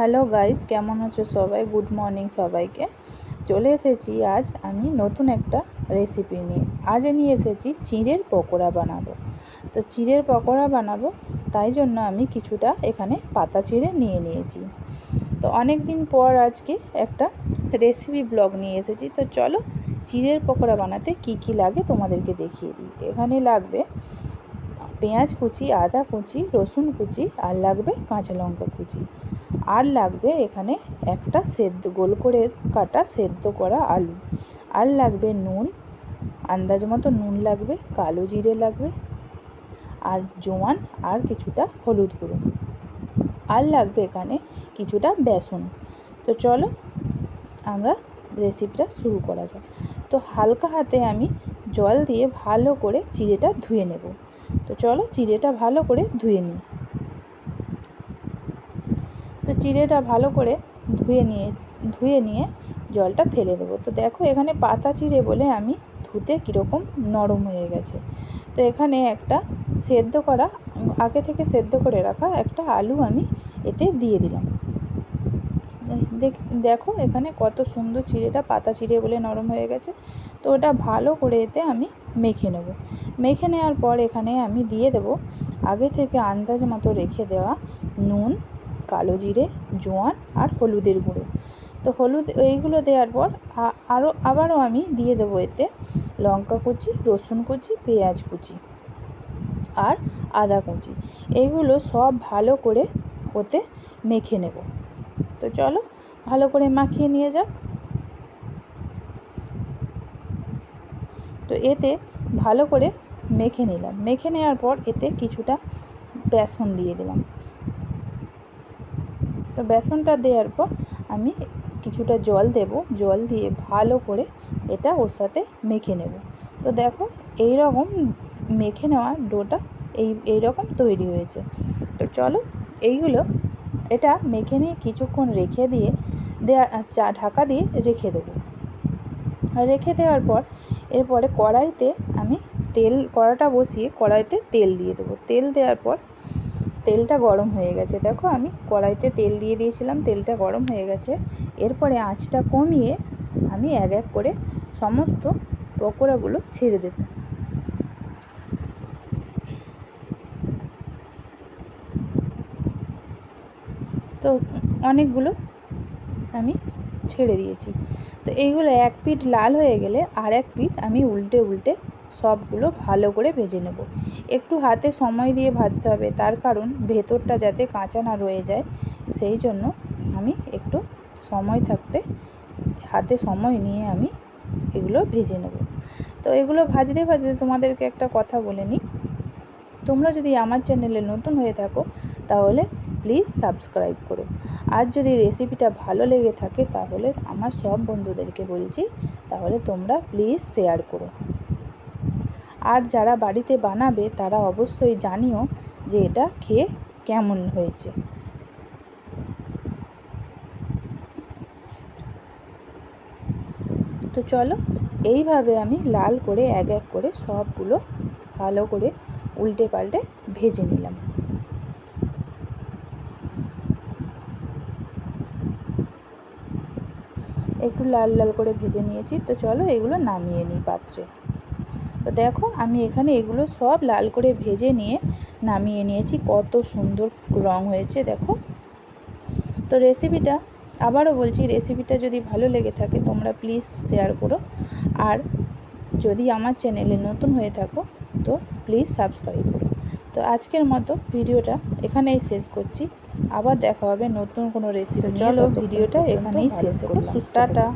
Hello guys, কেমন আছো সবাই? গুড মর্নিং সবাইকে। চলে এসেছি আজ আমি নতুন একটা রেসিপি নিয়ে। আজ নিয়ে এসেছি চিঁড়ের পকোড়া বানাবো। তো চিঁড়ের পকোড়া বানাবো, তাই জন্য আমি কিছুটা এখানে পাতা চিঁড়ে নিয়ে নিয়েছি। তো অনেক দিন পর আজকে একটা রেসিপি ব্লগ নিয়ে এসেছি। তো চলো, চিঁড়ের পকোড়া বানাতে কি কি লাগে তোমাদেরকে দেখিয়ে দিই। এখানে লাগবে পেঁয়াজ কুচি, আদা কুচি, রসুন কুচি আর লাগবে কাঁচা লঙ্কা কুচি। আর লাগবে এখানে একটা সেদ্ধ, গোল করে কাটা সেদ্ধ করা আলু। আর লাগবে নুন, আন্দাজ মতো নুন লাগবে, কালো জিরে লাগবে, আর জোয়ান আর কিছুটা হলুদ গুঁড়ো। আর লাগবে এখানে কিছুটা বেসন। তো চলো আমরা রেসিপিটা শুরু করা যাক। তো হালকা হাতে আমি জল দিয়ে ভালো করে চিড়েটা ধুয়ে নেব। তো চলো চিড়েটা ভালো করে ধুয়ে নিই। তো চিড়েটা ভালো করে ধুয়ে নিয়ে ধুয়ে নিয়ে জলটা ফেলে দেবো। তো দেখো এখানে পাতা চিড়ে বলে আমি ধুতে কীরকম নরম হয়ে গেছে। তো এখানে একটা সেদ্ধ করা, আগে থেকে সেদ্ধ করে রাখা একটা আলু আমি এতে দিয়ে দিলাম। দেখো এখানে কত সুন্দর চিড়েটা পাতা চিড়ে বলে নরম হয়ে গেছে। তো ওটা ভালো করে এতে আমি মেখে নেব। মেখে নেওয়ার পর এখানে আমি দিয়ে দেব আগে থেকে আন্দাজ মতো রেখে দেওয়া নুন, কালো জিরে, জোয়ান আর হলুদের গুঁড়ো। তো হলুদ, এইগুলো দেওয়ার পর আরও আবারও আমি দিয়ে দেবো এতে লঙ্কা কুচি, রসুন কুচি, পেঁয়াজ কুচি আর আদা কুচি। এইগুলো সব ভালো করে ওতে মেখে নেব। তো চলো, ভালো করে মাখিয়ে নিয়ে যাক। তো এতে ভালো করে মেখে নিলাম। মেখে নেওয়ার পর এতে কিছুটা বেসন দিয়ে দিলাম। তো বেসনটা দেওয়ার পর আমি কিছুটা জল দেব। জল দিয়ে ভালো করে এটা ওর সাথে মেখে নেব। তো দেখো এই রকম মেখে নেওয়া ডোটা এই এই রকম তৈরি হয়েছে। তো চলো, এইগুলো এটা মেখে নিয়ে কিছুক্ষণ রেখে দিয়ে দেওয়া চা ঢাকা দিয়ে রেখে দেবো। রেখে দেওয়ার পর এরপরে কড়াইতে আমি তেল, কড়াটা বসিয়ে কড়াইতে তেল দিয়ে দেবো। তেল দেওয়ার পর তেলটা গরম হয়ে গেছে। দেখো আমি কড়াইতে তেল দিয়ে দিয়েছিলাম, তেলটা গরম হয়ে গেছে। এরপরে আঁচটা কমিয়ে আমি এক এক করে সমস্ত পকোড়াগুলো ছেড়ে দেব। তো অনেকগুলো আমি ছেড়ে দিয়েছি। তো এইগুলো এক পিঠ লাল হয়ে গেলে আর এক পিঠ আমি উল্টে উল্টে সবগুলো ভালো করে ভেজে নেব। একটু হাতে সময় দিয়ে ভাজতে হবে, তার কারণ ভেতরটা যাতে কাঁচা না রয়ে যায়, সেই জন্য আমি একটু সময় থাকতে হাতে সময় নিয়ে আমি এগুলো ভেজে নেব। তো এগুলো ভাজতে ভাজতে তোমাদেরকে একটা কথা বলে নিই। তোমরা যদি আমার চ্যানেলে নতুন হয়ে থাকো, তাহলে প্লিজ সাবস্ক্রাইব করো। আর যদি রেসিপিটা ভালো লেগে থাকে তাহলে আমার সব বন্ধুদেরকে বলছি, তাহলে তোমরা প্লিজ শেয়ার করো। আর যারা বাড়িতে বানাবে তারা অবশ্যই জানিও যে এটা খেয়ে কেমন হয়েছে। তো চলো, এইভাবে আমি লাল করে এক এক করে সবগুলো ভালো করে উল্টে পাল্টে ভেজে নিলাম। একটু লাল লাল করে ভেজে নিয়েছি। তো চলো এগুলো নামিয়ে নিই পাত্রে। তো দেখো আমি এখানে এগুলো সব লাল করে ভেজে নিয়ে নামিয়ে নিয়েছি। কত সুন্দর রং হয়েছে, দেখো। তো রেসিপিটা আবারও বলছি রেসিপিটা যদি ভালো লেগে থাকে তোমরা প্লিজ শেয়ার করো। আর যদি আমার চ্যানেলে নতুন হয়ে থাকো, তো প্লিজ সাবস্ক্রাইব করো। তো আজকের মতো ভিডিওটা এখানেই শেষ করছি। আবার দেখা হবে নতুন কোনো রেসিপি চলো ভিডিওটা এখানেই শেষ করছি টাটা।